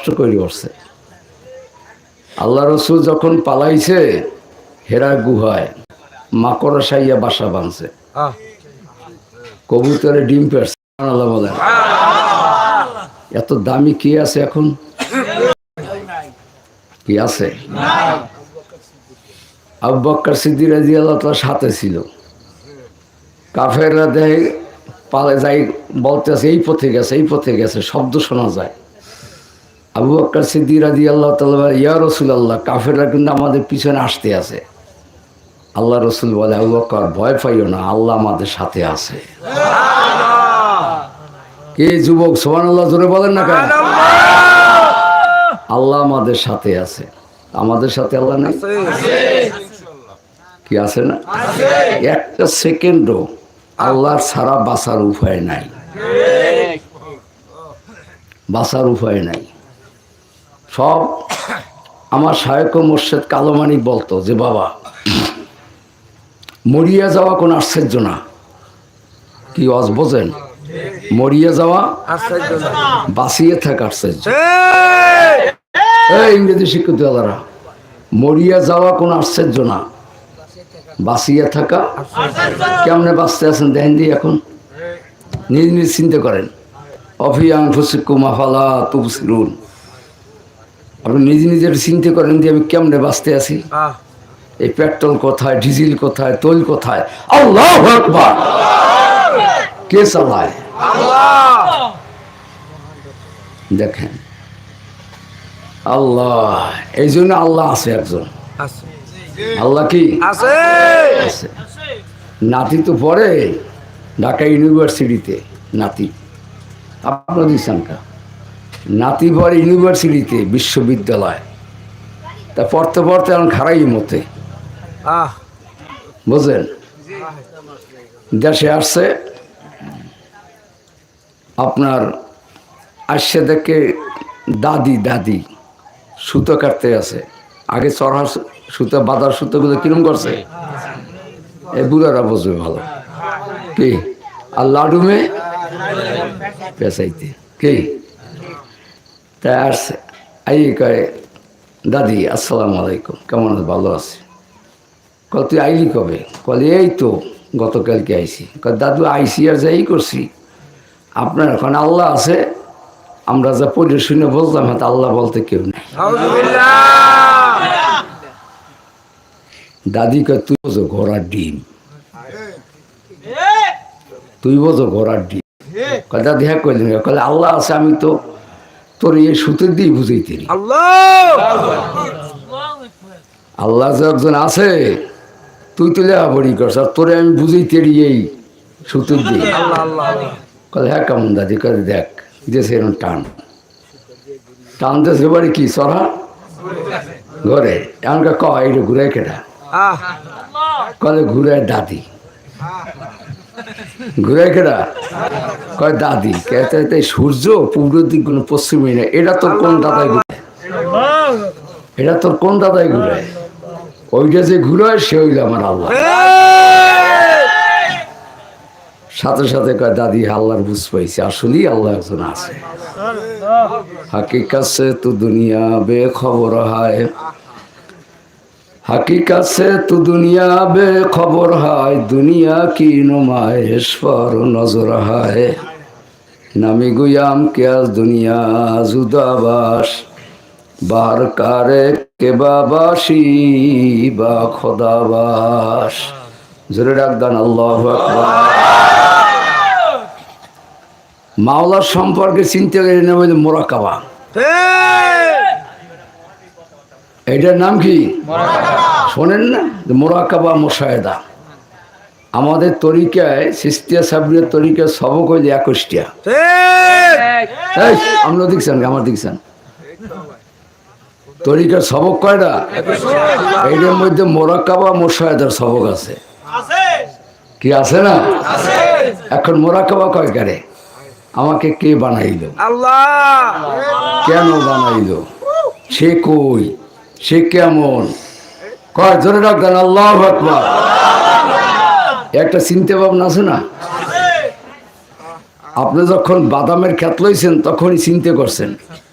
কষ্ট করে করছে আল্লাহ রসুল যখন পালাইছে হেরা গুহায় মাকড় সাইয়া বাসা বাঁধছে। কবুতরে ডিম পেড়ছে আল্লাহ বলেন। এত দামি কি আছে এখন? কি আছে? আবু বক্কর সিদ্দিক রাজি আল্লাহ তার সাথে ছিল। কাফেররা দেয় পালে যাই বলতেছে এই পথে গেছে এই পথে গেছে শব্দ শোনা যায়। আবু বক্কর সিদ্দিক রাজি আল্লাহ তালা ইয়া রসুল আল্লাহ কাফেররা কিন্তু আমাদের পিছনে আসতে আছে। আল্লাহ রসুল বলে আবু বক্কর ভয় পাইও না আল্লাহ আমাদের সাথে আছে। কে যুবক সোহান আল্লাহ জোরে বলেন না কেন? আল্লাহ আমাদের সাথে আছে। আমাদের সাথে আল্লাহ নাই? কি আছে না? একটা সেকেন্ডও আল্লাহ ছাড়া বাঁচার উপায় নাই। বাঁচার উপায় নাই। সব আমার সায়ক মোর্শেদ কালোমানি বলতো যে বাবা মরিয়া যাওয়া কোনো আশ্চর্য না। কি অজ বোঝেন? মরিয়া যাওয়া বাঁচিয়ে থাকা আশ্চর্য। ইংরেজি শিক্ষিত দাদারা মরিয়া যাওয়া কোনো আশ্চর্য না। বাঁচিয়ে থাকা কেমনে বাঁচতে আছেন দেখেন দি এখন। নিজ নিজ চিন্তা করেন। অফিয়াং ফুসিকুমা ফালা তুবসিরুন। আপনি নিজে নিজের চিন্তা করেন যে আমি কেমনে বাঁচতে আছি। এই পেট্রোল কোথায় ডিজেল কোথায় তৈল কোথায়? আল্লাহ আকবার। কে চালায়? দেখেন। আল্লাহ এই জন্য আল্লাহ আছে একজন। আল্লাহ কি? আছে। নাতি তো পড়ে ঢাকা ইউনিভার্সিটিতে নাতি। আপনার দিচ্ছেনকা নাতি পড়ে ইউনিভার্সিটিতে বিশ্ববিদ্যালয়। তা পড়তে পড়তে এখন খারাই মতে। বুঝলেন? দেশে আসছে। আপনার আসছে দেখে দাদি দাদি সুতো কাটতে আছে। আগে চড়া সু- সুতো বাঁধার সুতোগুলো কিরম করছে? এ বুড়ারা বুঝবে ভালো। কি? আর লাডুমে? পেঁচাইতে। কি? তা আসছে আই কয় দাদি আসসালামু আলাইকুম কেমন আছে? ভালো আছে। কল তুই আইলি কবে? কলে এই তো গতকালকে আইসি কয় দাদু আইসি আর যাই করছি। আপনার এখন আল্লাহ আছে আমরা যা পড়ে শুনে বলতাম হয়তো আল্লাহ বলতে কেউ নেই। দাদি কয় তুই বোঝো ঘোড়ার ডিম। তুই বোঝো ঘোড়ার ডিম। কয় দাদি হ্যাঁ কইলেন কলে আল্লাহ আছে আমি তো তোর এই সুতের দিয়ে বুঝাইতে নি। আল্লাহ! আল্লাহ যে একজন আছে তুই তো লেখাপড়ি করছ আর তোরে আমি বুঝাইতে এই সুতের দিয়ে। কলে হ্যাঁ কেমন দাদি কলে দেখ যে সেরকম টান। টানতেছে বাড়ি কি সরা? ঘরে। এমনকা ক এইটা ঘুরে কেটা কলে ঘুরে দাদি। কয়, দাদি সূর্য পূর্ব দিক পশ্চিমে না এটা তোর কোন ঘুরে? এটা তোর কোন ঘুরে? ওইটা যে সে হইল আমার আল্লাহ। সাথে সাথে কয়, দাদি, আল্লাহর বুঝ পাইছে। আসলেই আল্লাহ একজন আছে। হাকিকাছে তো দুনিয়া বে খবর হয়। হাকিকা সে তু দুনিয়া বে খবর হায়, দুনিয়া কি নুমায় ঈশ্বর নজর হায়। নামি গুয়াম কেয়াস দুনিয়া জুদাবাস বার কারে কেবাবাসি বা খোদাবাস জোরে ডাকদান আল্লাহ মাওলার সম্পর্কে চিন্তা করে নেব মোরাকাবা। এটার নাম কি? শোনেন না মোরাকাবা মোশাহেদা আমাদের তরিকায় সিস্তিয়া সাবরিয়ার তরিকায় সবক হইলে একুশটিয়া এই আমরা দেখছেন আমার দেখছেন? তরিকার সবক কয়টা? এইটার মধ্যে মোরাকাবা মোশাহেদার সবক আছে। কি আছে না? এখন মোরাকাবা কয় কারে? আমাকে কে বানাইলো? আল্লাহ। কেন বানাইলো? সে কই? সে কেমন? কয় ধরে রাখবেন আল্লাহ আকবর। একটা চিন্তা ভাবনা আছে না? আপনি যখন বাদামের খ্যাত লইছেন, তখনই চিন্তা করছেন।